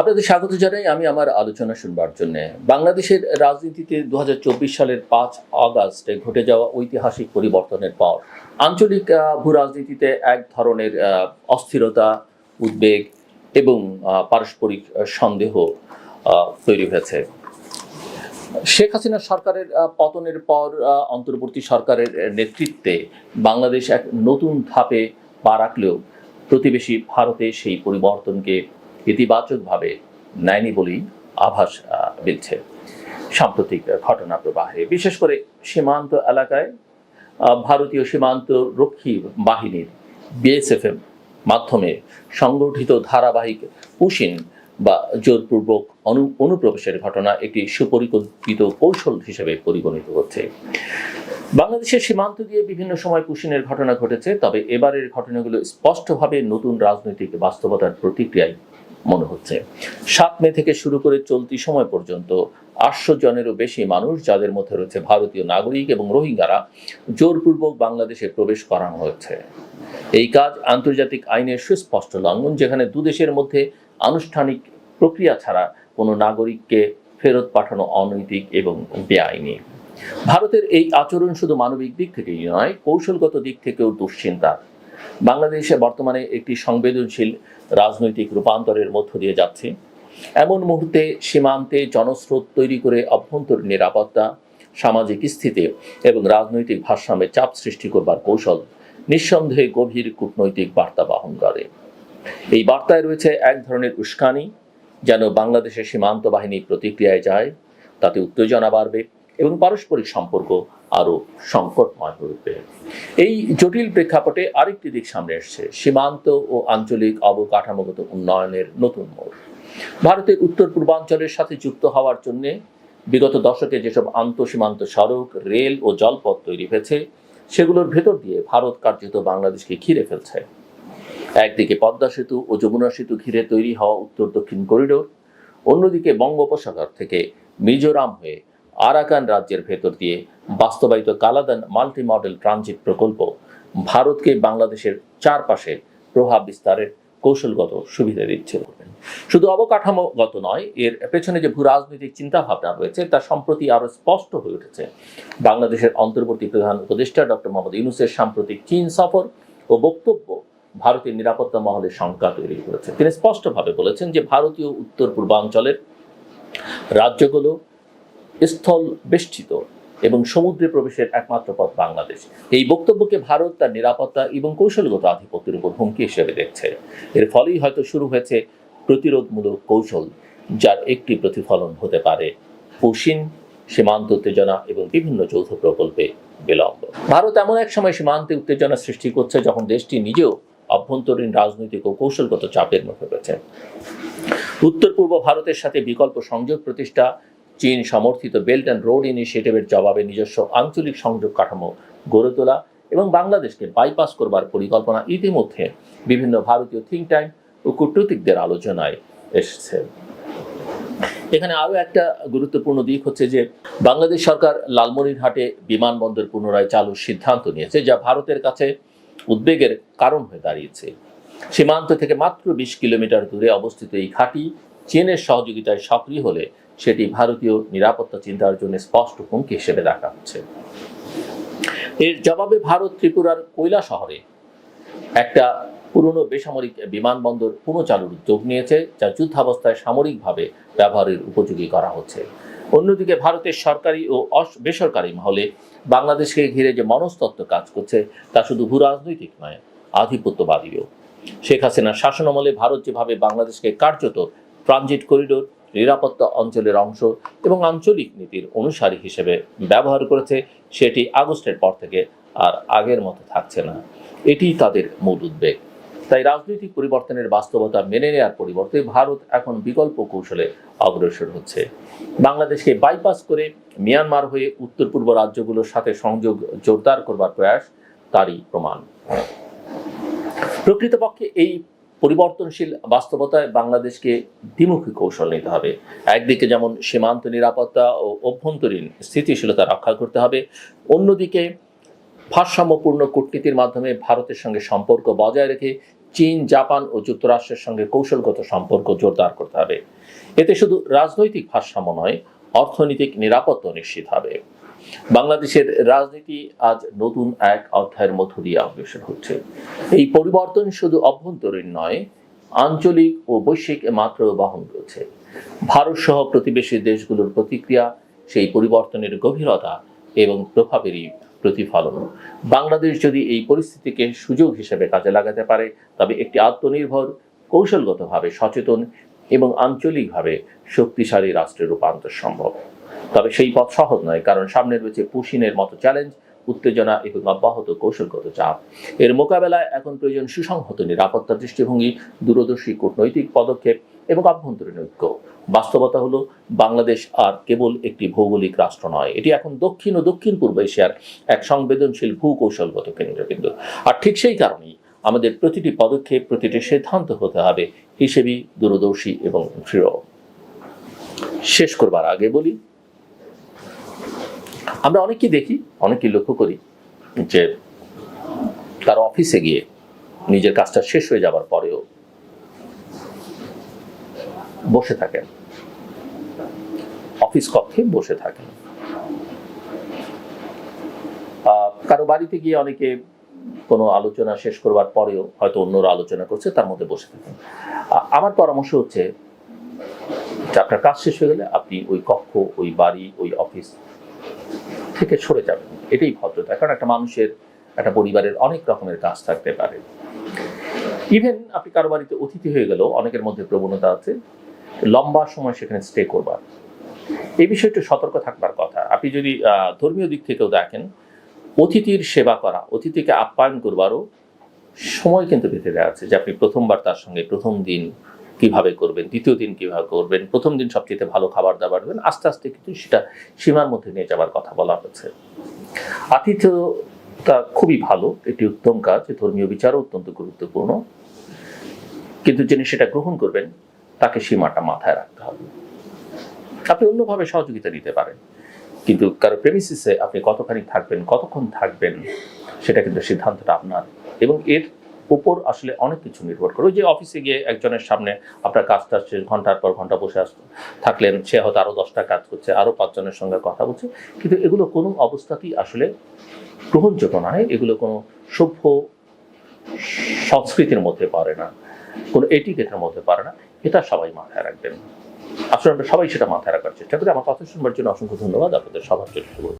আপনাদের স্বাগত জানাই। আমি আমার আলোচনা শুনবার জন্য। বাংলাদেশের রাজনীতিতে দু হাজার চব্বিশ সালের পাঁচ আগস্টে ঘটে যাওয়া ঐতিহাসিক পরিবর্তনের পর আঞ্চলিক ভূ রাজনীতিতে এক ধরনের অস্থিরতা, উদ্বেগ এবং পারস্পরিক সন্দেহ তৈরি হয়েছে। শেখ হাসিনা সরকারের পতনের পর অন্তর্বর্তী সরকারের নেতৃত্বে বাংলাদেশ এক নতুন ধাপে পা রাখলেও প্রতিবেশী ভারতে সেই পরিবর্তনকে ইতিবাচকভাবে নেয়নি বলেই আভাস মিলছে। সাম্প্রতিক ঘটনা প্রবাহে, বিশেষ করে সীমান্ত এলাকায় ভারতীয় সীমান্ত রক্ষী বাহিনীর বিএসএফএম মাধ্যমে সংগঠিত ধারাবাহিক পুশিন বা জোরপূর্বক অনু, অনুপ্রবেশের ঘটনা একটি সুপরিকল্পিত কৌশল হিসেবে পরিগণিত হচ্ছে। বাংলাদেশের সীমান্ত দিয়ে বিভিন্ন সময় পুশিনের ঘটনা ঘটেছে, তবে এবারের ঘটনাগুলো স্পষ্টভাবে নতুন রাজনৈতিক বাস্তবতার প্রতিক্রিয়ায় মনে হচ্ছে। সাত মে থেকে শুরু করে চলতি সময় পর্যন্ত আটশো জনেরও বেশি মানুষ, যাদের মধ্যে রয়েছে ভারতীয় নাগরিক এবং রোহিঙ্গারা, জোরপূর্বক বাংলাদেশে প্রবেশ করানো হয়েছে। এই কাজ আন্তর্জাতিক আইনের সুস্পষ্ট লঙ্ঘন, যেখানে দুদেশের মধ্যে আনুষ্ঠানিক প্রক্রিয়া ছাড়া কোনো নাগরিককে ফেরত পাঠানো অনৈতিক এবং বেআইনি। ভারতের এই আচরণ শুধু মানবিক দিক থেকেই নয়, কৌশলগত দিক থেকেও দুশ্চিন্তা বাংলাদেশে বর্তমানে একটি সংবেদনশীল রাজনৈতিক রূপান্তরের মধ্য দিয়ে যাচ্ছে। এমন মুহূর্তে সীমান্তে জনস্রোত তৈরি করে অভ্যন্তরীণ নিরাপত্তা, সামাজিক স্থিতি এবং রাজনৈতিক ভারসাম্যে চাপ সৃষ্টি করবার কৌশল নিঃসন্দেহে গভীর কূটনৈতিক বার্তা বহন করে। এই বার্তায় রয়েছে এক ধরনের উস্কানি, যেন বাংলাদেশের সীমান্ত বাহিনী প্রতিক্রিয়ায় যায়, তাতে উত্তেজনা বাড়বে। এবং পারস্পরিক সম্পর্ক আরও সংকটময় হয়ে উঠবে। এই জটিল প্রেক্ষাপটে আরেকটি দিক সামনে এসছে, সীমান্ত ও আঞ্চলিক অবকাঠামোগত উন্নয়নের নতুন মোড়। ভারতের উত্তর পূর্বাঞ্চলের সাথে যুক্ত হওয়ার জন্য বিগত দশকে যেসব আন্তঃসীমান্ত সড়ক, রেল ও জলপথ তৈরি হয়েছে, সেগুলোর ভেতর দিয়ে ভারত কার্যত বাংলাদেশকে ঘিরে ফেলছে। একদিকে পদ্মা সেতু ও যমুনা সেতু ঘিরে তৈরি হওয়া উত্তর দক্ষিণ করিডোর, অন্যদিকে বঙ্গোপসাগর থেকে মিজোরাম হয়ে আরাকান রাজ্যের ভেতর দিয়ে বাস্তবায়িত কালাদান মাল্টি মডেল ট্রানজিট প্রকল্প ভারতকে বাংলাদেশের চারপাশে প্রভাব বিস্তারের কৌশলগত সুবিধা দিচ্ছে। শুধু অবকাঠামোগত নয়, এর পেছনে যে ভূ রাজনৈতিক চিন্তাভাবনা রয়েছে, তা সম্প্রতি আরও স্পষ্ট হয়ে উঠেছে। বাংলাদেশের অন্তর্বর্তী প্রধান উপদেষ্টা ডক্টর মোহাম্মদ ইউনুসের সাম্প্রতিক চীন সফর ও বক্তব্য ভারতের নিরাপত্তা মহলে শঙ্কা তৈরি করেছে। তিনি স্পষ্টভাবে বলেছেন যে ভারতীয় উত্তর পূর্বাঞ্চলের রাজ্যগুলো স্থল বেষ্টিত এবং সমুদ্রে প্রবেশের একমাত্র পথ বাংলাদেশ। এই বক্তব্যকে ভারত তার নিরাপত্তা এবং কৌশলগত আধিপত্যের উপর হুমকি হিসেবে দেখছে। এর ফলেই হয়তো শুরু হয়েছে প্রতিরোধমূলক কৌশল, যার একটি প্রতিফলন হতে পারে পুশিন সীমান্ত উত্তেজনা এবং বিভিন্ন যৌথ প্রকল্পে বিলম্ব। ভারত এমন এক সময় সীমান্তে উত্তেজনা সৃষ্টি করছে যখন দেশটি নিজেও অভ্যন্তরীণ রাজনৈতিক ও কৌশলগত চাপের মুখে রয়েছে উত্তর পূর্ব ভারতের সাথে বিকল্প সংযোগ প্রতিষ্ঠা চীন সমর্থিত বেল্ট অ্যান্ড রোড ইনিশিয়েটিভের জবাবে নিজস্ব আঞ্চলিক সংযোগ কাঠামো গড়ে তোলা এবং বাংলাদেশকে বাইপাস করবার পরিকল্পনা ইতিমধ্যে বিভিন্ন ভারতীয় থিঙ্ক ট্যাঙ্ক ও কূটনীতিকদের আলোচনায় এসেছে। এখানে আরও একটা গুরুত্বপূর্ণ দিক হচ্ছে যে, বাংলাদেশ সরকার লালমনিরহাটে বিমানবন্দর পুনরায় চালুর সিদ্ধান্ত নিয়েছে, যা ভারতের কাছে উদ্বেগের কারণ হয়ে দাঁড়িয়েছে। সীমান্ত থেকে মাত্র বিশ কিলোমিটার দূরে অবস্থিত এই ঘাঁটি চীনের সহযোগিতায় সক্রিয় হলে সেটি ভারতীয় নিরাপত্তা চিন্তার জন্য স্পষ্ট হুমকি হিসেবে দেখা হচ্ছে। এর জবাবে ভারত ত্রিপুরার কৈলা শহরে একটা পুরনো বেসামরিক বিমানবন্দর পুনঃচালুর উদ্যোগ নিয়েছে, যা যুদ্ধাবস্থায় সামরিকভাবে ব্যবহারের উপযোগী করা হচ্ছে। অন্যদিকে ভারতের সরকারি ও বেসরকারি মহলে বাংলাদেশকে ঘিরে যে মনস্তত্ত্ব কাজ করছে, তা শুধু ভূ রাজনৈতিক নয়, আধিপত্যবাদীও। শেখ হাসিনার শাসনামলে ভারত যেভাবে বাংলাদেশকে কার্যত ট্রানজিট করিডোর নিরাপত্তা অঞ্চলের অংশ এবং আঞ্চলিক নীতির অনুসারী হিসেবে ব্যবহার করেছে, সেটি আগস্টের পর থেকে আর আগের মতো থাকছে না। এটি তাদের মূল উদ্বেগ। তাই রাজনৈতিক পরিবর্তনের বাস্তবতা মেনে নেওয়ার পরিবর্তে ভারত এখন বিকল্প কৌশলে অগ্রসর হচ্ছে। বাংলাদেশকে বাইপাস করে মিয়ানমার হয়ে উত্তর পূর্ব রাজ্যগুলোর সাথে সংযোগ জোরদার করবার প্রয়াস তারই প্রমাণ। প্রকৃতপক্ষে এই পরিবর্তনশীল বাস্তবতায় বাংলাদেশকে দ্বিমুখী কৌশল নিতে হবে। একদিকে যেমন সীমান্ত নিরাপত্তা ও অভ্যন্তরীণ স্থিতিশীলতা রক্ষা করতে হবে, অন্যদিকে ভারসাম্যপূর্ণ কূটনীতির মাধ্যমে ভারতের সঙ্গে সম্পর্ক বজায় রেখে চীন, জাপান ও যুক্তরাষ্ট্রের সঙ্গে কৌশলগত সম্পর্ক জোরদার করতে হবে। এতে শুধু রাজনৈতিক ভারসাম্য নয়, অর্থনৈতিক নিরাপত্তা নিশ্চিত হবে। বাংলাদেশের রাজনীতি আজ নতুন এক অধ্যায়ের মধ্য দিয়ে অগ্রসর হচ্ছে। এই পরিবর্তন শুধু অভ্যন্তরীণ নয়, আঞ্চলিক ও বৈশ্বিক মাত্রা বহন করছে। ভারত সহ প্রতিবেশী দেশগুলোর প্রতিক্রিয়া, সেই পরিবর্তনের গভীরতা এবং প্রভাবেরই প্রতিফলন। বাংলাদেশ যদি এই পরিস্থিতিকে সুযোগ হিসেবে কাজে লাগাতে পারে, তবে একটি আত্মনির্ভর, কৌশলগতভাবে সচেতন এবং আঞ্চলিকভাবে শক্তিশালী রাষ্ট্রের রূপান্তর সম্ভব। তবে সেই পথ সহজ নয়, কারণ সামনে রয়েছে পুশিনের মতো চ্যালেঞ্জ, উত্তেজনা এবং অব্যাহত কৌশলগত চাপ। এর মোকাবেলায় এখন প্রয়োজন সুসংহত নিরাপত্তা দৃষ্টিভঙ্গি, দূরদর্শী কূটনৈতিক পদক্ষেপ এবং আভ্যন্তরীণ ঐক্য। বাস্তবতা হলো, বাংলাদেশ আর কেবল একটি ভৌগোলিক রাষ্ট্র নয়, এটি এখন দক্ষিণ ও দক্ষিণ পূর্ব এশিয়ার এক সংবেদনশীল ভূকৌশলগত কেন্দ্রবিন্দু। আর ঠিক সেই কারণেই আমাদের প্রতিটি পদক্ষেপ, প্রতিটি সিদ্ধান্ত হতে হবে হিসেবেই দূরদর্শী এবং দৃঢ়। শেষ করবার আগে বলি আমরা অনেকেই দেখি অনেকেই লক্ষ্য করি যে তার অফিসে গিয়ে নিজের কাজটা শেষ হয়ে যাবার পরেও বসে থাকেন। অফিস কক্ষে বসে থাকেন। কারও বাড়িতে গিয়ে অনেকে কোনো আলোচনা শেষ করবার পরেও হয়তো অন্যরা আলোচনা করছে, তার মধ্যে বসে থাকেন। আমার পরামর্শ হচ্ছে আপনার কাজ শেষ হয়ে গেলে আপনি ওই কক্ষ, ওই বাড়ি, ওই অফিস থেকে সরে যাবেন এটাই ভদ্রতা, কারণ একটা মানুষের, একটা পরিবারের অনেক রকমের কাজ থাকতে পারে। ইভেন আপনি কারও বাড়িতে অতিথি হয়ে গেলেও অনেকের মধ্যে প্রবণতা আছে, লম্বা সময় সেখানে স্টে করবার। এই বিষয়ে একটু সতর্ক থাকবার কথা। আপনি যদি ধর্মীয় দিক থেকেও দেখেন, অতিথির সেবা করা, অতিথিকে আপ্যায়ন করবারও সময় কিন্তু বেঁধে দেওয়া আছে। যে আপনি প্রথমবার তার সঙ্গে প্রথম দিন কীভাবে করবেন, দ্বিতীয় দিন কীভাবে করবেন, প্রথম দিন সবচেয়ে ভালো খাবার দাবার দেবেন, আস্তে আস্তে কিন্তু সেটা সীমার মধ্যে নিয়ে যাবার কথা বলা হয়েছে আতিথ্যতা খুবই ভালো, এটি উত্তম কাজ ধর্মীয় বিচারও অত্যন্ত গুরুত্বপূর্ণ। কিন্তু যিনি সেটা গ্রহণ করবেন, তাকে সীমাটা মাথায় রাখতে হবে। আপনি অন্যভাবে সহযোগিতা দিতে পারেন, কিন্তু কারও প্রেমিসিসে আপনি কতখানি থাকবেন, কতক্ষণ থাকবেন, সেটা কিন্তু সিদ্ধান্তটা আপনার। এবং এর উপর আসলে অনেক কিছু নির্ভর করে। যে অফিসে গিয়ে একজনের সামনে আপনার কাজটা শেষ, ঘণ্টার পর ঘণ্টা বসে আস, থাকলেন, সে হয়তো আরও দশটা কাজ করছে আরও পাঁচজনের সঙ্গে কথা বলছে। কিন্তু এগুলো কোনো অবস্থাতেই আসলে গ্রহণযোগ্য নয় এগুলো কোনো সভ্য সংস্কৃতির মধ্যে পারে না, কোনো এটিকেটের মধ্যে পারে না। এটা সবাই মাথায় রাখবেন। আসলে আমরা সবাই সেটা মাথায় রাখার চেষ্টা করি। আমার কথা শুনবার জন্য অসংখ্য ধন্যবাদ। আপনাদের সবার জন্য